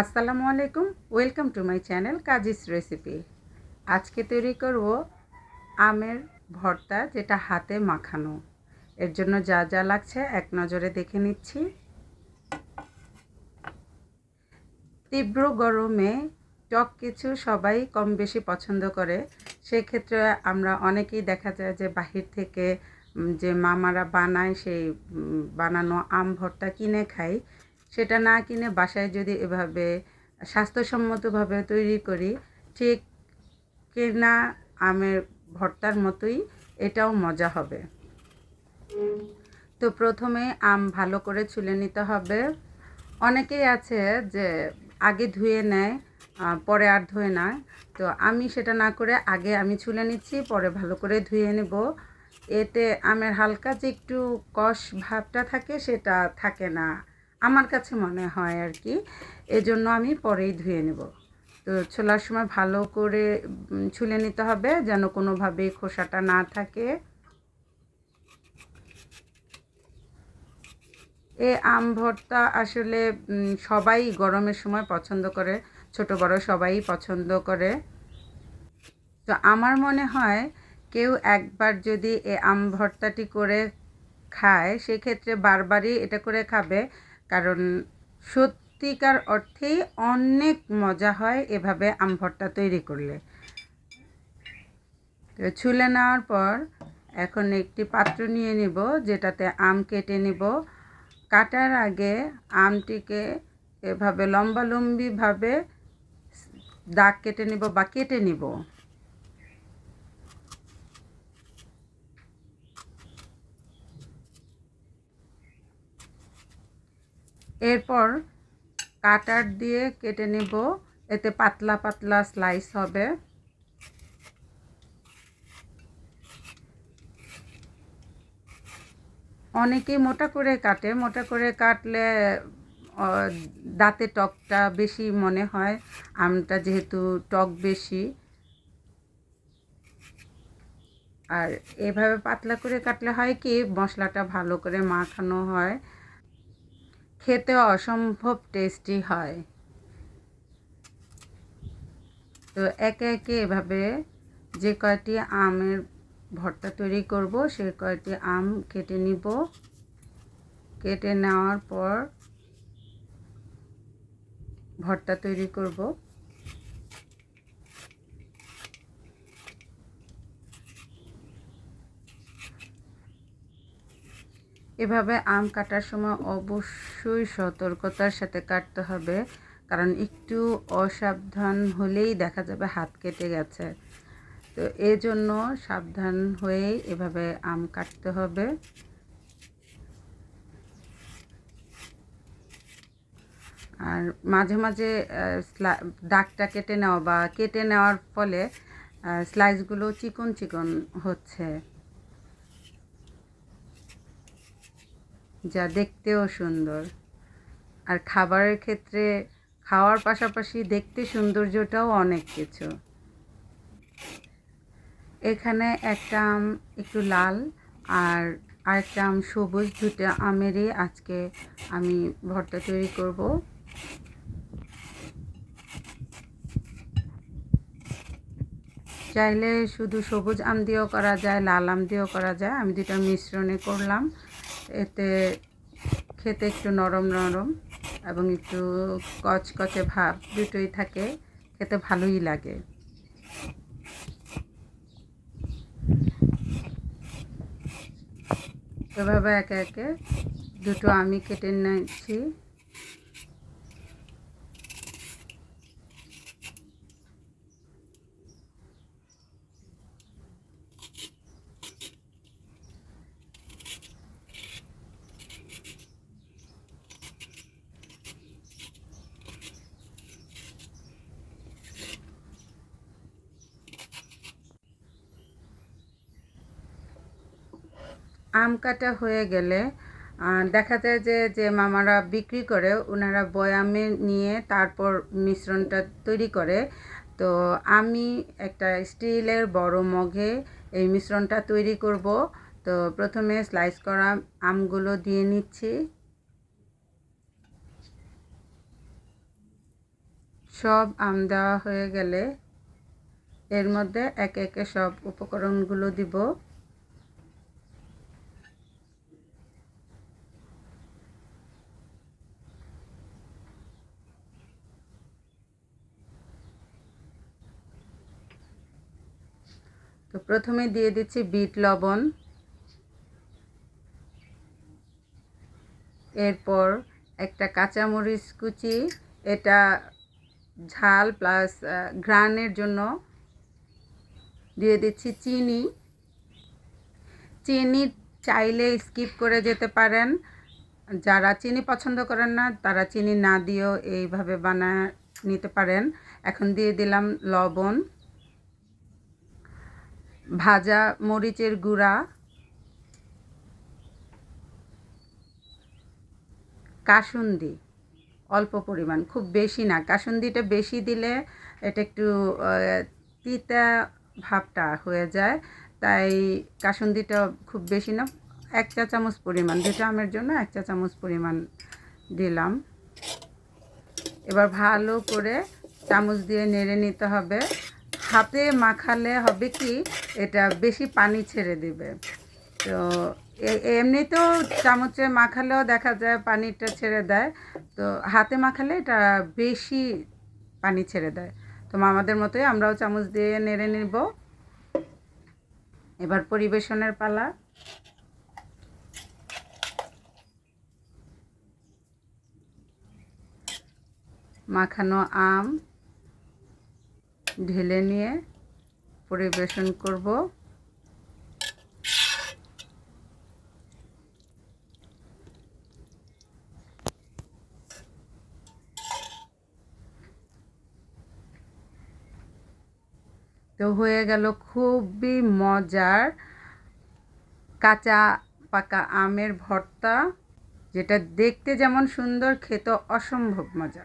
আসসালামু আলাইকুম, welcome to my channel Kazi's recipe. আজকে তৈরি করব আমের ভর্তা, যেটা হাতে মাখানো। এর জন্য যা যা লাগছে এক নজরে দেখে নিচ্ছি। তীব্র গরমে টক কিছু সবাই কম বেশি পছন্দ করে। সেক্ষেত্রে আমরা অনেকেই দেখা যায় যে বাহির থেকে যে মামারা বানায় সেই বানানো আম ভর্তা কিনে খাই। সেটা না কিনে বাসায় যদি এভাবে স্বাস্থ্যসম্মতভাবে তৈরি করি, ঠিক কেনা আমের ভর্তার মতোই এটাও মজা হবে। তো প্রথমে আম ভালো করে ছুলে নিতে হবে। অনেকেই আছে যে আগে ধুয়ে নেয় পরে আর ধুয়ে না। তো আমি সেটা না করে আগে আমি ছুলে নিচ্ছি, পরে ভালো করে ধুয়ে নেব। এতে আমের হালকা যে একটু কষ ভাবটা থাকে সেটা থাকে না। আমার কাছে মনে হয় আর কি, এজন্য আমি পরেই ধুয়ে নেব। তো ছোলার সময় ভালো করে ছুলে নিতে হবে যেন কোনোভাবে খোসাটা না থাকে। এ আম ভর্তা আসলে সবাই গরমের সময় পছন্দ করে, ছোট বড় সবাই পছন্দ করে। তো আমার মনে হয় কেউ একবার যদি এ আম ভর্তাটি করে খায়, সেক্ষেত্রে বারবারই এটা করে খাবে। কারণ সত্যিকার অর্থেই অনেক মজা হয় এভাবে আম ভর্তা তৈরি করলে। ছুলে নেওয়ার পর এখন একটি পাত্র নিয়ে নিব, যেটাতে আম কেটে নিব। কাটার আগে আমটিকে এভাবে লম্বালম্বিভাবে দাগ কেটে নিব বা কেটে নিব। এরপর কাটার দিয়ে কেটে নিব। এতে পাতলা পাতলা স্লাইস হবে। অনেকেই মোটা করে কাটে। মোটা করে কাটলে দাঁতে টকটা বেশি মনে হয়। আমটা যেহেতু টক বেশি। আর এভাবে পাতলা করে কাটলে হয় কি, মশলাটা ভালো করে মাখানো হয়। খেতে অসম্ভব টেস্টি হয়। তো একে একে এভাবে যে কয়টি আমের ভর্তা তৈরি করব, সে কয়টি আম কেটে নিব। কেটে নেওয়ার পর ভর্তা তৈরি করব। এভাবে আম কাটার সময় অবশ্যই সতর্কতার সাথে কাটতে হবে, কারণ একটু অসাবধান হলেই দেখা যাবে হাত কেটে গেছে। তো এজন্য সাবধান হয়েই এভাবে আম কাটতে হবে। আর মাঝে মাঝে দাগটা কেটে নেওয়া বা কেটে নেওয়ার ফলে স্লাইসগুলো চিকন চিকন হচ্ছে। যা দেখতেও সুন্দর। আর খাবারের ক্ষেত্রে খাওয়ার পাশাপাশি দেখতে সৌন্দর্যটাও অনেক কিছু। এখানে একটা আম একটু লাল আর আরেকটা আম সবুজ, দুটো আমেরই আজকে আমি ভর্তা তৈরি করব। চাইলে শুধু সবুজ আম দিয়েও করা যায়, লাল আম দিয়েও করা যায়। আমি দুটার মিশ্রণে করলাম। এতে খেতে একটু নরম নরম এবং একটু কচকচে ভাব দুটোই থাকে, খেতে ভালোই লাগে। এভাবে একে একে দুটো আমি কেটে নিয়েছি। আম কাটা হয়ে গেলে দেখা যায় যে যে মামারা বিক্রি করে ওনারা বয়ামে নিয়ে তারপর মিশ্রণটা তৈরি করে। তো আমি একটা স্টিলের বড় মগে এই মিশ্রণটা তৈরি করব। তো প্রথমে স্লাইস করা আমগুলো দিয়ে নিচ্ছি। সব আম দেওয়া হয়ে গেলে এর মধ্যে একে একে সব উপকরণগুলো দিব। তো প্রথমে দিয়ে দিচ্ছি বিট লবণ। এরপর একটা কাঁচামরিচ কুচি, এটা ঝাল প্লাস ঘ্রাণের জন্য দিয়ে দিচ্ছি চিনি। চিনি চাইলে স্কিপ করে যেতে পারেন। যারা চিনি পছন্দ করেন না, তারা চিনি না দিয়েও এইভাবে বানায় নিতে পারেন। এখন দিয়ে দিলাম লবণ। ভাজা মরিচের গুঁড়া, কাসুন্দি, অল্প পরিমাণ, খুব বেশি না। কাসুন্দিটা বেশি দিলে এটা একটু তিতা ভাবটা হয়ে যায়। তাই কাসুন্দিটা খুব বেশি না, এক চা চামচ পরিমাণ, দুটো আমের জন্য এক চা চামচ পরিমাণ দিলাম। এবার ভালো করে চামচ দিয়ে নেড়ে নিতে হবে। হাতে মাখালে হবে কি, এটা বেশি পানি ছেড়ে দিবে। তো এমনিতেও চামচে মাখালেও দেখা যায় পানিটা ছেড়ে দেয়। তো হাতে মাখালে এটা বেশি পানি ছেড়ে দেয়। তো মামাদের মতোই আমরাও চামচ দিয়ে নেড়ে নিব। এবার পরিবেশনের পালা। মাখানো আম। ঢেলে নিয়ে পরিবেশন করব। তো হয়ে গেল খুবই মজার কাঁচা পাকা আমের ভর্তা, যেটা দেখতে যেমন সুন্দর খেতে অসম্ভব মজা।